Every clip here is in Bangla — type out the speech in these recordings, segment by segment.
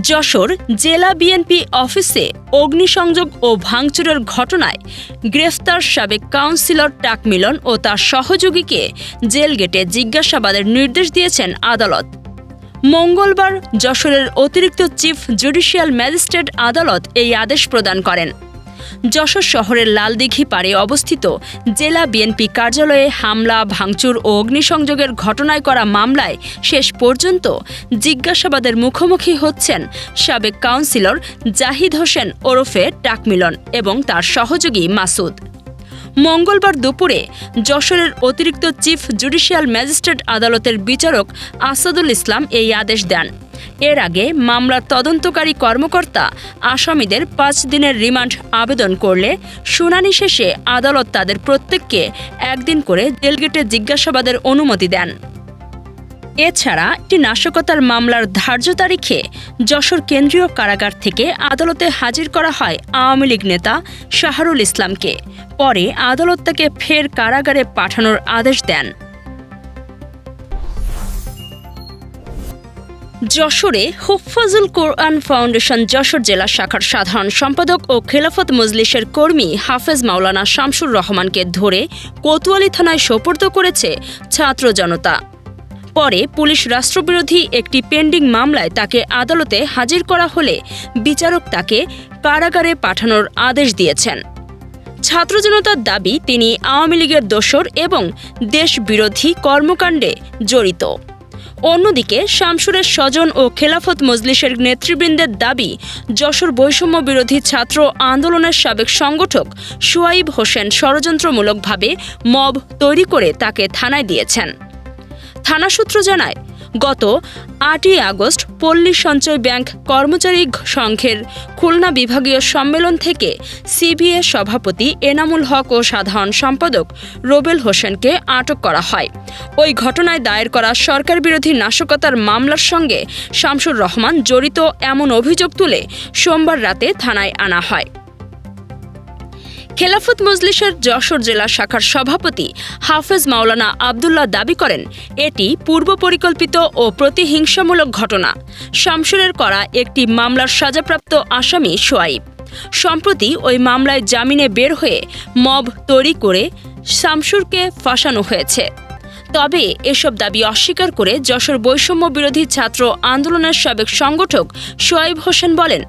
যশোর জেলা বিএনপি অফিসে অগ্নিসংযোগ ও ভাঙচুরের ঘটনায় গ্রেফতার সাবেক কাউন্সিলর টাকমিলন ও তার সহযোগীকে জেল গেটে জিজ্ঞাসাবাদের নির্দেশ দিয়েছেন আদালত। মঙ্গলবার যশোরের অতিরিক্ত চিফ জুডিশিয়াল ম্যাজিস্ট্রেট আদালত এই আদেশ প্রদান করেন। যশোর শহরের লালদিঘি পাড়ে অবস্থিত জেলা বিএনপি কার্যালয়ে হামলা, ভাঙচুর ও অগ্নিসংযোগের ঘটনায় করা মামলায় শেষ পর্যন্ত জিজ্ঞাসাবাদের মুখোমুখি হচ্ছেন সাবেক কাউন্সিলর জাহিদ হোসেন ওরফে টাকমিলন এবং তার সহযোগী মাসুদ। মঙ্গলবার দুপুরে যশোরের অতিরিক্ত চিফ জুডিশিয়াল ম্যাজিস্ট্রেট আদালতের বিচারক আসাদুল ইসলাম এই আদেশ দেন। এর আগে মামলার তদন্তকারী কর্মকর্তা আসামিদের পাঁচ দিনের রিমান্ড আবেদন করলে শুনানি শেষে আদালত তাদের প্রত্যেককে একদিন করে জেলগেটে জিজ্ঞাসাবাদের অনুমতি দেন। এছাড়া একটি নাশকতার মামলার ধার্য তারিখে যশোর কেন্দ্রীয় কারাগার থেকে আদালতে হাজির করা হয় আওয়ামী লীগ নেতা শাহরুল ইসলামকে। পরে আদালত তাকে ফের কারাগারে পাঠানোর আদেশ দেন। যশোরে হুফাজুল কোরআন ফাউন্ডেশন যশোর জেলা শাখার সাধারণ সম্পাদক ও খেলাফত মজলিসের কর্মী হাফেজ মাওলানা শামসুর রহমানকে ধরে কোতোয়ালি থানায় সোপর্দ করেছে ছাত্র জনতা। পরে পুলিশ রাষ্ট্রবিরোধী একটি পেন্ডিং মামলায় তাকে আদালতে হাজির করা হলে বিচারক তাকে কারাগারে পাঠানোর আদেশ দিয়েছেন। ছাত্র জনতার দাবি, তিনি আওয়ামী লীগের দোসর এবং দেশবিরোধী কর্মকাণ্ডে জড়িত। অন্যদিকে শামসুরের স্বজন ও খেলাফত মজলিসের নেতৃবৃন্দের দাবি, যশোর বৈষম্য বিরোধী ছাত্র আন্দোলনের সাবেক সংগঠক সোয়াইব হোসেন ষড়যন্ত্রমূলকভাবে মব তৈরি করে তাকে থানায় দিয়েছেন। থানা সূত্র জানায় গত আটই আগস্ট পল্লী সঞ্চয় ব্যাংক কর্মচারী সংঘের খুলনা বিভাগীয় সম্মেলন থেকে সিবিএ সভাপতি এনামুল হক ও সাধারণ সম্পাদক রোবেল হোসেনকে আটক করা হয়। ওই ঘটনায় দায়ের করা সরকার বিরোধী নাশকতার মামলার সঙ্গে শামসুর রহমান জড়িত এমন অভিযোগ তুলে সোমবার রাতে থানায় আনা হয়। খেলাফত মজলিসের যশোর জেলা শাখার সভাপতি হাফেজ মাওলানা আবদুল্লাহ দাবি করেন, এটি পূর্ব পরিকল্পিত ও প্রতিহিংসামূলক ঘটনা। শামসুরের করা একটি মামলার সাজাপ্রাপ্ত আসামি সোয়াইব। সম্প্রতি ওই মামলায় জামিনে বের হয়ে মব তৈরি করে শামসুরকে ফাঁসানো হয়েছে। তবে এসব দাবি অস্বীকার করে যশোর বৈষম্য বিরোধী ছাত্র আন্দোলনের সাবেক সংগঠক সোয়াইব হোসেন বলেন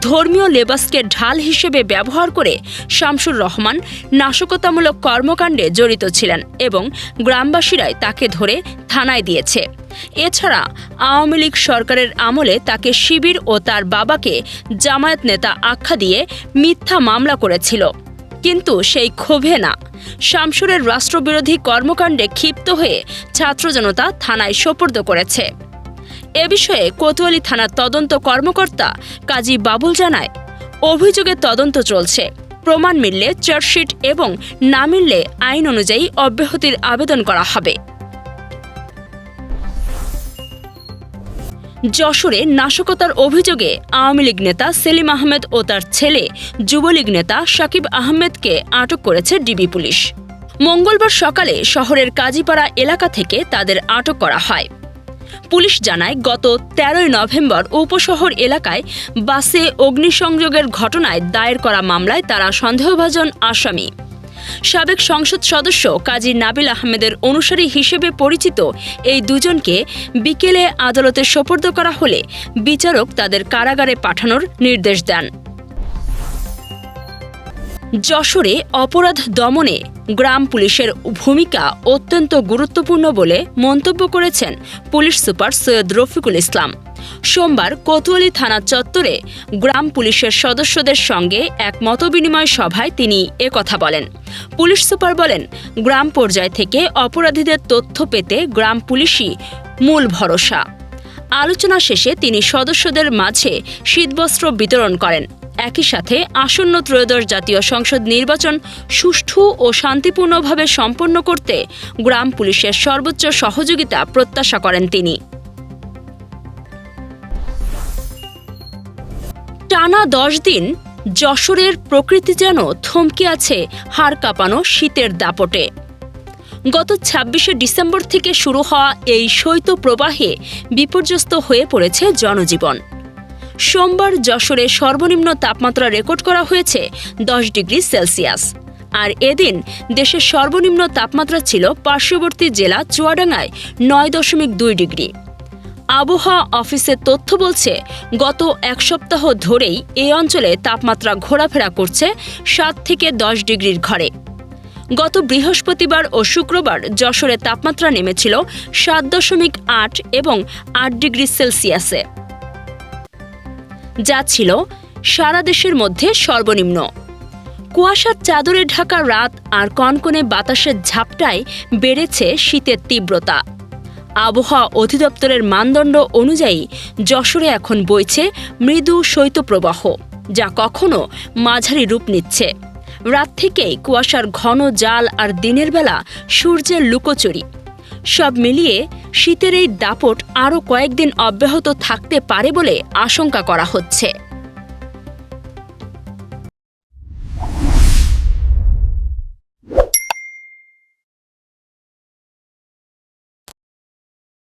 ধর্মীয় লেবাসকে ঢাল হিসেবে ব্যবহার করে শামসুর রহমান নাশকতামূলক কর্মকাণ্ডে জড়িত ছিলেন এবং গ্রামবাসীরাই তাকে ধরে থানায় দিয়েছে। এছাড়া আওয়ামী লীগ সরকারের আমলে তাকে শিবির ও তার বাবাকে জামায়াত নেতা আখ্যা দিয়ে মিথ্যা মামলা করেছিল। কিন্তু সেই ক্ষোভে না। শামসুরের রাষ্ট্রবিরোধী কর্মকাণ্ডে ক্ষিপ্ত হয়ে ছাত্র জনতা থানায় সোপর্দ করেছে। এ বিষয়ে কোতোয়ালি থানার তদন্ত কর্মকর্তা কাজী বাবুল জানায় অভিযোগের তদন্ত চলছে। প্রমাণ মিললে চার্জশিট এবং না মিললে আইন অনুযায়ী অব্যাহতির আবেদন করা হবে। যশোরে নাশকতার অভিযোগে আওয়ামী লীগ নেতা সেলিম আহমেদ ও তার ছেলে যুবলীগ নেতা সাকিব আহমেদকে আটক করেছে ডিবি পুলিশ। মঙ্গলবার সকালে শহরের কাজীপাড়া এলাকা থেকে তাদের আটক করা হয়। পুলিশ জানায়, গত তেরোই নভেম্বর উপশহর এলাকায় বাসে অগ্নিসংযোগের ঘটনায় দায়ের করা মামলায় তারা সন্দেহভাজন আসামি। সাবেক সংসদ সদস্য কাজী নাবিল আহমেদের অনুসারী হিসেবে পরিচিত এই দুজনকে বিকেলে আদালতে সোপর্দ করা হলে বিচারক তাদের কারাগারে পাঠানোর নির্দেশ দেন। যশোরে অপরাধ দমনে গ্রাম পুলিশের ভূমিকা অত্যন্ত গুরুত্বপূর্ণ বলে মন্তব্য করেছেন পুলিশ সুপার সৈয়দ রফিকুল ইসলাম। সোমবার কোতোয়ালি থানা চত্বরে গ্রাম পুলিশের সদস্যদের সঙ্গে এক মতবিনিময় সভায় তিনি একথা বলেন। পুলিশ সুপার বলেন, গ্রাম পর্যায় থেকে অপরাধীদের তথ্য পেতে গ্রাম পুলিশই মূল ভরসা। আলোচনা শেষে তিনি সদস্যদের মাঝে শীতবস্ত্র বিতরণ করেন। একই সাথে আসন্ন ত্রয়োদশ জাতীয় সংসদ নির্বাচন সুষ্ঠু ও শান্তিপূর্ণভাবে সম্পন্ন করতে গ্রাম পুলিশের সর্বোচ্চ সহযোগিতা প্রত্যাশা করেন তিনি। টানা দশ দিন যশোরের প্রকৃতি যেন থমকে আছে হাড় কাঁপানো শীতের দাপটে। গত ছাব্বিশে ডিসেম্বর থেকে শুরু হওয়া এই শৈত্য প্রবাহে বিপর্যস্ত হয়ে পড়েছে জনজীবন। সোমবার যশোরে সর্বনিম্ন তাপমাত্রা রেকর্ড করা হয়েছে দশ ডিগ্রি সেলসিয়াস। আর এদিন দেশের সর্বনিম্ন তাপমাত্রা ছিল পার্শ্ববর্তী জেলা চুয়াডাঙ্গায় নয় দশমিক দুই ডিগ্রি। আবহাওয়া অফিসের তথ্য বলছে, গত এক সপ্তাহ ধরেই এই অঞ্চলে তাপমাত্রা ঘোরাফেরা করছে সাত থেকে দশ ডিগ্রির ঘরে। গত বৃহস্পতিবার ও শুক্রবার যশোরে তাপমাত্রা নেমেছিল সাত দশমিক আট এবং আট ডিগ্রি সেলসিয়াসে। যা ছিল সারা দেশের মধ্যে সর্বনিম্ন। কুয়াশার চাদরে ঢাকা রাত আর কনকনে বাতাসের ঝাপটায় বেড়েছে শীতের তীব্রতা। আবহাওয়া অধিদপ্তরের মানদণ্ড অনুযায়ী যশোরে এখন বইছে মৃদু শৈত্যপ্রবাহ, যা কখনো মাঝারি রূপ নিচ্ছে। রাত থেকেই কুয়াশার ঘন জাল আর দিনের বেলা সূর্যের লুকোচুরি। সব মিলিয়ে শীতের এই দাপট আরও কয়েকদিন অব্যাহত থাকতে পারে বলে আশঙ্কা করা হচ্ছে।